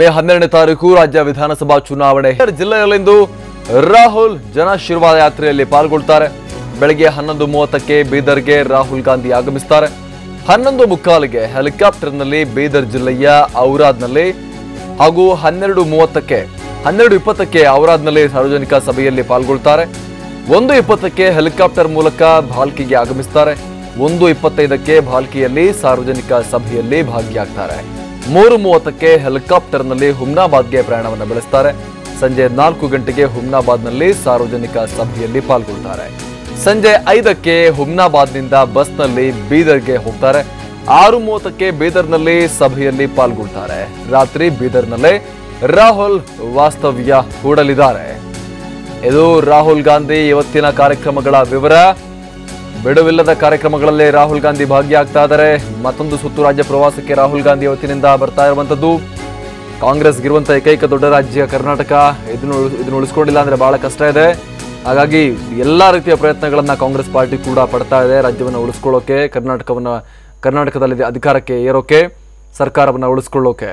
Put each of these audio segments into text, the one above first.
ಮೇ ಹನ್ನೆರಡನೇ ತಾರೀಕು ರಾಜ್ಯ ವಿಧಾನಸಭಾ ಚುನಾವಣೆ. ಜಿಲ್ಲೆಯಲ್ಲಿಂದು ರಾಹುಲ್ ಜನಾಶೀರ್ವಾದ ಯಾತ್ರೆಯಲ್ಲಿ ಪಾಲ್ಗೊಳ್ತಾರೆ. ಬೆಳಗ್ಗೆ ಹನ್ನೊಂದು ಮೂವತ್ತಕ್ಕೆ ಬೀದರ್ಗೆ ರಾಹುಲ್ ಗಾಂಧಿ ಆಗಮಿಸ್ತಾರೆ. ಹನ್ನೊಂದು ಮುಕ್ಕಾಲಿಗೆ ಹೆಲಿಕಾಪ್ಟರ್ನಲ್ಲಿ ಬೀದರ್ ಜಿಲ್ಲೆಯ ಔರಾದ್ನಲ್ಲಿ ಹಾಗೂ ಹನ್ನೆರಡು ಮೂವತ್ತಕ್ಕೆ, ಹನ್ನೆರಡು ಇಪ್ಪತ್ತಕ್ಕೆ ಔರಾದ್ನಲ್ಲಿ ಸಾರ್ವಜನಿಕ ಸಭೆಯಲ್ಲಿ ಪಾಲ್ಗೊಳ್ತಾರೆ. ಒಂದು ಇಪ್ಪತ್ತಕ್ಕೆ ಹೆಲಿಕಾಪ್ಟರ್ ಮೂಲಕ ಭಾಲ್ಕಿಗೆ ಆಗಮಿಸ್ತಾರೆ. ಒಂದು ಇಪ್ಪತ್ತೈದಕ್ಕೆ ಭಾಲ್ಕಿಯಲ್ಲಿ ಸಾರ್ವಜನಿಕ ಸಭೆಯಲ್ಲಿ ಭಾಗಿಯಾಗ್ತಾರೆ. ಮೂರು ಮೂವತ್ತಕ್ಕೆ ಹೆಲಿಕಾಪ್ಟರ್ನಲ್ಲಿ ಹುಮ್ನಾಬಾದ್ಗೆ ಪ್ರಯಾಣವನ್ನು ಬೆಳೆಸ್ತಾರೆ. ಸಂಜೆ ನಾಲ್ಕು ಗಂಟೆಗೆ ಹುಮ್ನಾಬಾದ್ನಲ್ಲಿ ಸಾರ್ವಜನಿಕ ಸಭೆಯಲ್ಲಿ ಪಾಲ್ಗೊಳ್ತಾರೆ. ಸಂಜೆ ಐದಕ್ಕೆ ಹುಮ್ನಾಬಾದ್ನಿಂದ ಬಸ್ನಲ್ಲಿ ಬೀದರ್ಗೆ ಹೋಗ್ತಾರೆ. ಆರು ಮೂವತ್ತಕ್ಕೆ ಬೀದರ್ನಲ್ಲಿ ಸಭೆಯಲ್ಲಿ ಪಾಲ್ಗೊಳ್ತಾರೆ. ರಾತ್ರಿ ಬೀದರ್ನಲ್ಲೇ ರಾಹುಲ್ ವಾಸ್ತವ್ಯ ಹೂಡಲಿದ್ದಾರೆ. ಇದು ರಾಹುಲ್ ಗಾಂಧಿ ಇವತ್ತಿನ ಕಾರ್ಯಕ್ರಮಗಳ ವಿವರ. ಬಿಡುವಿಲ್ಲದ ಕಾರ್ಯಕ್ರಮಗಳಲ್ಲಿ ರಾಹುಲ್ ಗಾಂಧಿ ಭಾಗಿಯಾಗ್ತಾ ಇದ್ದಾರೆ. ಮತ್ತೊಂದು ಸುತ್ತು ರಾಜ್ಯ ಪ್ರವಾಸಕ್ಕೆ ರಾಹುಲ್ ಗಾಂಧಿ ಅವತ್ತಿನಿಂದ ಬರ್ತಾ ಇರುವಂತದ್ದು. ಕಾಂಗ್ರೆಸ್ಗಿರುವಂತಹ ಏಕೈಕ ದೊಡ್ಡ ರಾಜ್ಯ ಕರ್ನಾಟಕ. ಇದನ್ನು ಇದನ್ನು ಉಳಿಸ್ಕೊಂಡಿಲ್ಲ ಅಂದ್ರೆ ಬಹಳ ಕಷ್ಟ ಇದೆ. ಹಾಗಾಗಿ ಎಲ್ಲಾ ರೀತಿಯ ಪ್ರಯತ್ನಗಳನ್ನ ಕಾಂಗ್ರೆಸ್ ಪಾರ್ಟಿ ಕೂಡ ಪಡ್ತಾ ಇದೆ. ರಾಜ್ಯವನ್ನು ಉಳಿಸ್ಕೊಳ್ಳೋಕೆ, ಕರ್ನಾಟಕವನ್ನ ಕರ್ನಾಟಕದಲ್ಲಿ ಅಧಿಕಾರಕ್ಕೆ ಏರೋಕೆ, ಸರ್ಕಾರವನ್ನ ಉಳಿಸ್ಕೊಳ್ಳೋಕೆ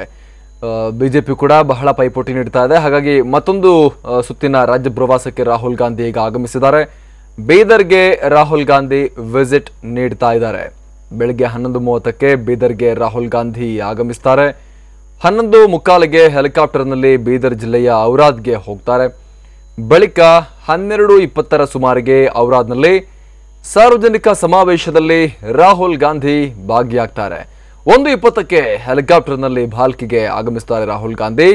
ಬಿಜೆಪಿ ಕೂಡ ಬಹಳ ಪೈಪೋಟಿ ನೀಡ್ತಾ ಇದೆ. ಹಾಗಾಗಿ ಮತ್ತೊಂದು ಸುತ್ತಿನ ರಾಜ್ಯ ಪ್ರವಾಸಕ್ಕೆ ರಾಹುಲ್ ಗಾಂಧಿ ಈಗ ಆಗಮಿಸಿದ್ದಾರೆ. ಬೀದರ್ಗೆ ರಾಹುಲ್ ಗಾಂಧಿ ವಿಸಿಟ್ ನೀಡ್ತಾ ಇದ್ದಾರೆ. ಬೆಳಗ್ಗೆ ಹನ್ನೊಂದು ಮೂವತ್ತಕ್ಕೆ ಬೀದರ್ಗೆ ರಾಹುಲ್ ಗಾಂಧಿ ಆಗಮಿಸ್ತಾರೆ. ಹನ್ನೊಂದು ಮುಕ್ಕಾಲಿಗೆ ಹೆಲಿಕಾಪ್ಟರ್ನಲ್ಲಿ ಬೀದರ್ ಜಿಲ್ಲೆಯ ಔರಾದ್ಗೆ ಹೋಗ್ತಾರೆ. ಬಳಿಕ ಹನ್ನೆರಡು ಇಪ್ಪತ್ತರ ಸುಮಾರಿಗೆ ಔರಾದ್ನಲ್ಲಿ ಸಾರ್ವಜನಿಕ ಸಮಾವೇಶದಲ್ಲಿ ರಾಹುಲ್ ಗಾಂಧಿ ಭಾಗಿಯಾಗ್ತಾರೆ. ಒಂದು ಇಪ್ಪತ್ತಕ್ಕೆ ಹೆಲಿಕಾಪ್ಟರ್ನಲ್ಲಿ ಭಾಲ್ಕಿಗೆ ಆಗಮಿಸ್ತಾರೆ ರಾಹುಲ್ ಗಾಂಧಿ.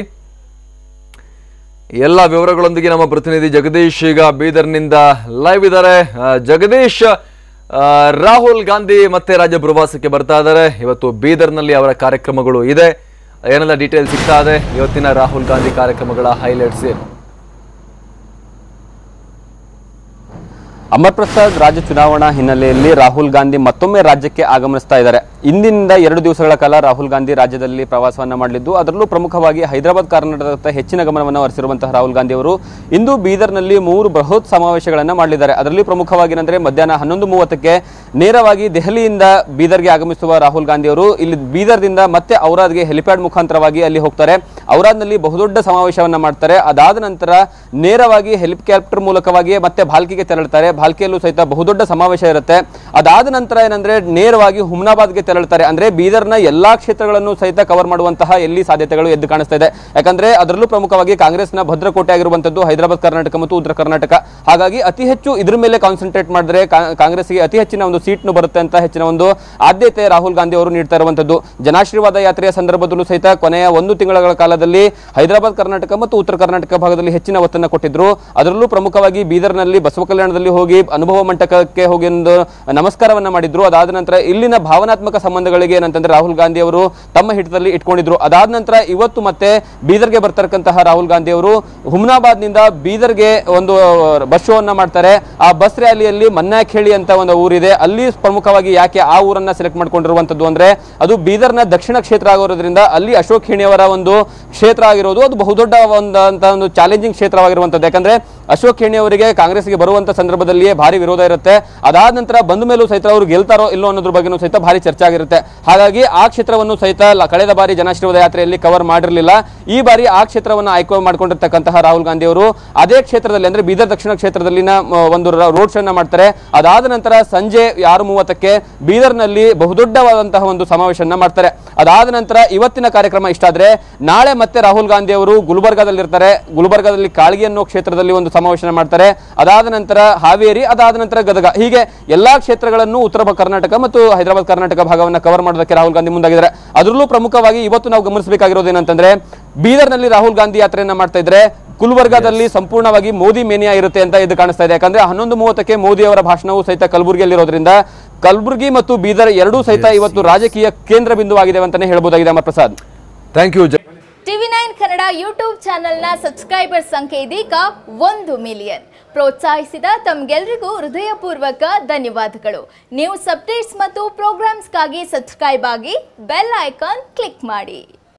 ಎಲ್ಲ ವಿವರಗಳೊಂದಿಗೆ ನಮ್ಮ ಪ್ರತಿನಿಧಿ ಜಗದೀಶ್ ಈಗ ಬೀದರ್ನಿಂದ ಲೈವ್ ಇದ್ದಾರೆ. ಜಗದೀಶ್ ರಾಹುಲ್ ಗಾಂಧಿ ಮತ್ತೆ ರಾಜ್ಯ ಪ್ರವಾಸಕ್ಕೆ ಬರ್ತಾ ಇದ್ದಾರೆ. ಇವತ್ತು ಬೀದರ್ನಲ್ಲಿ ಅವರ ಕಾರ್ಯಕ್ರಮಗಳು ಇದೆ. ಏನೆಲ್ಲ ಡೀಟೇಲ್ ಸಿಗ್ತಾ ಇದೆ? ಇವತ್ತಿನ ರಾಹುಲ್ ಗಾಂಧಿ ಕಾರ್ಯಕ್ರಮಗಳ ಹೈಲೈಟ್ಸ್ ಏನು? ಅಮರ್ ಪ್ರಸಾದ್ ರಾಜ್ಯ ಚುನಾವಣಾ ಹಿನ್ನೆಲೆಯಲ್ಲಿ ರಾಹುಲ್ ಗಾಂಧಿ ಮತ್ತೊಮ್ಮೆ ರಾಜ್ಯಕ್ಕೆ ಆಗಮಿಸ್ತಾ ಇದ್ದಾರೆ. ಇಂದಿನಿಂದ ಎರಡು ದಿವಸಗಳ ಕಾಲ ರಾಹುಲ್ ಗಾಂಧಿ ರಾಜ್ಯದಲ್ಲಿ ಪ್ರವಾಸವನ್ನು ಮಾಡಲಿದ್ದು, ಅದರಲ್ಲೂ ಪ್ರಮುಖವಾಗಿ ಹೈದರಾಬಾದ್ ಕರ್ನಾಟಕದತ್ತ ಹೆಚ್ಚಿನ ಗಮನವನ್ನು ಹರಿಸಿರುವಂತಹ ರಾಹುಲ್ ಗಾಂಧಿ ಅವರು ಇಂದು ಬೀದರ್ನಲ್ಲಿ ಮೂರು ಬೃಹತ್ ಸಮಾವೇಶಗಳನ್ನು ಮಾಡಲಿದ್ದಾರೆ. ಅದರಲ್ಲಿ ಪ್ರಮುಖವಾಗಿ ಏನಂದ್ರೆ ಮಧ್ಯಾಹ್ನ ಹನ್ನೊಂದು ಮೂವತ್ತಕ್ಕೆ ನೇರವಾಗಿ ದೆಹಲಿಯಿಂದ ಬೀದರ್ಗೆ ಆಗಮಿಸುವ ರಾಹುಲ್ ಗಾಂಧಿ ಅವರು ಇಲ್ಲಿ ಬೀದರ್ದಿಂದ ಮತ್ತೆ ಔರಾದ್ಗೆ ಹೆಲಿಪ್ಯಾಡ್ ಮುಖಾಂತರವಾಗಿ ಅಲ್ಲಿ ಹೋಗ್ತಾರೆ. ಔರಾದ್ನಲ್ಲಿ ಬಹುದೊಡ್ಡ ಸಮಾವೇಶವನ್ನು ಮಾಡ್ತಾರೆ. ಅದಾದ ನಂತರ ನೇರವಾಗಿ ಹೆಲಿಕಾಪ್ಟರ್ ಮೂಲಕವಾಗಿ ಮತ್ತೆ ಭಾಲ್ಕಿಗೆ ತೆರಳುತ್ತಾರೆ ಭಾಲ್ಕಿಯಲ್ಲೂ ಸಹಿತ ಬಹುದೊಡ್ಡ ಸಮಾವೇಶ ಇರುತ್ತೆ. ಅದಾದ ನಂತರ ಏನಂದ್ರೆ ನೇರವಾಗಿ ಹುಮ್ನಾಬಾದ್ಗೆ ತೆರಳುತ್ತಾರೆ ಅಂದ್ರೆ ಬೀದರ್ನ ಎಲ್ಲಾ ಕ್ಷೇತ್ರಗಳನ್ನು ಸಹಿತ ಕವರ್ ಮಾಡುವಂತಹ ಎಲ್ಲಿ ಸಾಧ್ಯತೆಗಳು ಎದ್ದು ಕಾಣಿಸ್ತಾ ಇದೆ. ಯಾಕಂದ್ರೆ ಅದರಲ್ಲೂ ಪ್ರಮುಖವಾಗಿ ಕಾಂಗ್ರೆಸ್ನ ಭದ್ರಕೋಟೆ ಆಗಿರುವಂತದ್ದು ಹೈದರಾಬಾದ್ ಕರ್ನಾಟಕ ಮತ್ತು ಉತ್ತರ ಕರ್ನಾಟಕ. ಹಾಗಾಗಿ ಅತಿ ಹೆಚ್ಚು ಇದ್ರ ಮೇಲೆ ಕಾನ್ಸಂಟ್ರೇಟ್ ಮಾಡಿದ್ರೆ ಕಾಂಗ್ರೆಸ್ಗೆ ಅತಿ ಹೆಚ್ಚಿನ ಒಂದು ಸೀಟ್ನು ಬರುತ್ತೆ ಅಂತ ಹೆಚ್ಚಿನ ಒಂದು ಆದ್ಯತೆ ರಾಹುಲ್ ಗಾಂಧಿ ಅವರು ನೀಡ್ತಾ ಇರುವಂತದ್ದು ಜನಾಶೀರ್ವಾದ ಯಾತ್ರೆಯ ಸಂದರ್ಭದಲ್ಲೂ ಸಹಿತ ಕೊನೆಯ ಒಂದು ತಿಂಗಳ ಕಾಲದಲ್ಲಿ ಹೈದರಾಬಾದ್ ಕರ್ನಾಟಕ ಮತ್ತು ಉತ್ತರ ಕರ್ನಾಟಕ ಭಾಗದಲ್ಲಿ ಹೆಚ್ಚಿನ ಒತ್ತನ್ನು ಕೊಟ್ಟಿದ್ರು. ಅದರಲ್ಲೂ ಪ್ರಮುಖವಾಗಿ ಬೀದರ್ನಲ್ಲಿ ಬಸವ ಕಲ್ಯಾಣದಲ್ಲಿ ಹೋಗಿ ಅನುಭವ ಮಂಟಕಕ್ಕೆ ಹೋಗಿ ಒಂದು ನಮಸ್ಕಾರವನ್ನ ಮಾಡಿದ್ರು. ಅದಾದ ನಂತರ ಇಲ್ಲಿನ ಭಾವನಾತ್ಮಕ ಸಂಬಂಧಗಳಿಗೆ ಏನಂತಂದ್ರೆ ರಾಹುಲ್ ಗಾಂಧಿ ಅವರು ತಮ್ಮ ಹಿಡಿತದಲ್ಲಿ ಇಟ್ಕೊಂಡಿದ್ರು. ಅದಾದ ನಂತರ ಇವತ್ತು ಮತ್ತೆ ಬೀದರ್ಗೆ ಬರ್ತಕ್ಕಂತಹ ರಾಹುಲ್ ಗಾಂಧಿ ಅವರು ಹುಮ್ನಾಬಾದ್ನಿಂದ ಬೀದರ್ಗೆ ಒಂದು ಬಸ್ ಶೋ ಅನ್ನ ಮಾಡ್ತಾರೆ. ಆ ಬಸ್ ರ್ಯಾಲಿಯಲ್ಲಿ ಮನ್ನಾಖೇಳಿ ಅಂತ ಒಂದು ಊರಿದೆ. ಅಲ್ಲಿ ಪ್ರಮುಖವಾಗಿ ಯಾಕೆ ಆ ಊರನ್ನ ಸೆಲೆಕ್ಟ್ ಮಾಡ್ಕೊಂಡಿರುವಂತದ್ದು ಅಂದ್ರೆ ಅದು ಬೀದರ್ನ ದಕ್ಷಿಣ ಕ್ಷೇತ್ರ ಆಗಿರೋದ್ರಿಂದ ಅಲ್ಲಿ ಅಶೋಕ್ ಖೇಣಿಯವರ ಒಂದು ಕ್ಷೇತ್ರ ಆಗಿರೋದು. ಅದು ಬಹುದೊಡ್ಡ ಒಂದು ಚಾಲೆಂಜಿಂಗ್ ಕ್ಷೇತ್ರವಾಗಿರುವಂತದ್ದು. ಯಾಕಂದ್ರೆ ಅಶೋಕ್ ಖೇಣಿ ಅವರಿಗೆ ಕಾಂಗ್ರೆಸ್ಗೆ ಬರುವಂತ ಸಂದರ್ಭದಲ್ಲಿಯೇ ಭಾರಿ ವಿರೋಧ ಇರುತ್ತೆ. ಅದಾದ ನಂತರ ಬಂದ ಮೇಲೂ ಸಹಿತ ಅವರು ಗೆಲ್ತಾರೋ ಇಲ್ಲೋ ಅನ್ನೋದ್ರ ಬಗ್ಗೆನೂ ಸಹಿತ ಭಾರಿ ಚರ್ಚೆ ಆಗಿರುತ್ತೆ. ಹಾಗಾಗಿ ಆ ಕ್ಷೇತ್ರವನ್ನು ಸಹಿತ ಕಳೆದ ಬಾರಿ ಜನಾಶೀರ್ವಾದ ಯಾತ್ರೆಯಲ್ಲಿ ಕವರ್ ಮಾಡಿರಲಿಲ್ಲ. ಈ ಬಾರಿ ಆ ಕ್ಷೇತ್ರವನ್ನು ಆಯ್ಕೆ ಮಾಡಿಕೊಂಡಿರ್ತಕ್ಕಂತಹ ರಾಹುಲ್ ಗಾಂಧಿ ಅವರು ಅದೇ ಕ್ಷೇತ್ರದಲ್ಲಿ ಅಂದ್ರೆ ಬೀದರ್ ದಕ್ಷಿಣ ಕ್ಷೇತ್ರದಲ್ಲಿನ ಒಂದು ರೋಡ್ ಶೋನ ಮಾಡ್ತಾರೆ. ಅದಾದ ನಂತರ ಸಂಜೆ ಆರು ಮೂವತ್ತಕ್ಕೆ ಬೀದರ್ನಲ್ಲಿ ಬಹುದೊಡ್ಡವಾದಂತಹ ಒಂದು ಸಮಾವೇಶನ ಮಾಡ್ತಾರೆ. ಅದಾದ ನಂತರ ಇವತ್ತಿನ ಕಾರ್ಯಕ್ರಮ ಇಷ್ಟಾದ್ರೆ ನಾಳೆ ಮತ್ತೆ ರಾಹುಲ್ ಗಾಂಧಿ ಅವರು ಗುಲ್ಬರ್ಗಾದಲ್ಲಿ ಇರ್ತಾರೆ ಗುಲ್ಬರ್ಗಾದಲ್ಲಿ ಕಾಳಗಿ ಅನ್ನೋ ಕ್ಷೇತ್ರದಲ್ಲಿ ಒಂದು ಸಮಾವೇಶನ ಮಾಡ್ತಾರೆ. ಅದಾದ ನಂತರ ಹಾವೇರಿ ಅದಾದ ನಂತರ ಗದಗ. ಹೀಗೆ ಎಲ್ಲಾ ಕ್ಷೇತ್ರಗಳನ್ನು ಉತ್ತರ ಕರ್ನಾಟಕ ಮತ್ತು ಹೈದರಾಬಾದ್ ಕರ್ನಾಟಕ ಭಾಗವನ್ನು ಕವರ್ ಮಾಡೋದಕ್ಕೆ ರಾಹುಲ್ ಗಾಂಧಿ ಮುಂದಾಗಿದ್ದಾರೆ. ಅದರಲ್ಲೂ ಪ್ರಮುಖವಾಗಿ ಇವತ್ತು ನಾವು ಗಮನಿಸಬೇಕಾಗಿರೋದು ಏನಂತಂದ್ರೆ ಬೀದರ್ನಲ್ಲಿ ರಾಹುಲ್ ಗಾಂಧಿ ಯಾತ್ರೆಯನ್ನ ಮಾಡ್ತಾ ಇದ್ರೆ ಗುಲ್ಬರ್ಗಾದಲ್ಲಿ ಸಂಪೂರ್ಣವಾಗಿ ಮೋದಿ ಮೇನಿಯಾ ಇರುತ್ತೆ ಅಂತ ಇದು ಕಾಣಿಸ್ತಾ ಇದೆ. ಯಾಕಂದ್ರೆ ಹನ್ನೊಂದು ಮೂವತ್ತಕ್ಕೆ ಮೋದಿ ಅವರ ಭಾಷಣವು ಸಹಿತ ಕಲಬುರಗಿಯಲ್ಲಿರೋದ್ರಿಂದ ಕಲಬುರಗಿ ಮತ್ತು ಬೀದರ್ ಎರಡೂ ಸಹಿತ ಇವತ್ತು ರಾಜಕೀಯ ಕೇಂದ್ರ ಬಿಂದುವಾಗಿದೆ ಅಂತಾನೆ ಹೇಳ್ಬೋದಾಗಿದೆ Amar Prasad. Thank you Kannada YouTube ಚಾನೆಲ್ನ ಸಬ್ಸ್ಕ್ರೈಬರ್ ಸಂಖ್ಯೆ ಇದೀಗ ಒಂದು ಮಿಲಿಯನ್. ಪ್ರೋತ್ಸಾಹಿಸಿದ ತಮ್ಗೆಲ್ರಿಗೂ ಹೃದಯಪೂರ್ವಕ ಧನ್ಯವಾದಗಳು. ನ್ಯೂಸ್ ಅಪ್ಡೇಟ್ಸ್ ಮತ್ತು ಪ್ರೋಗ್ರಾಮ್ಸ್ಗಾಗಿ ಸಬ್ಸ್ಕ್ರೈಬ್ ಆಗಿ ಬೆಲ್ ಐಕಾನ್ ಕ್ಲಿಕ್ ಮಾಡಿ.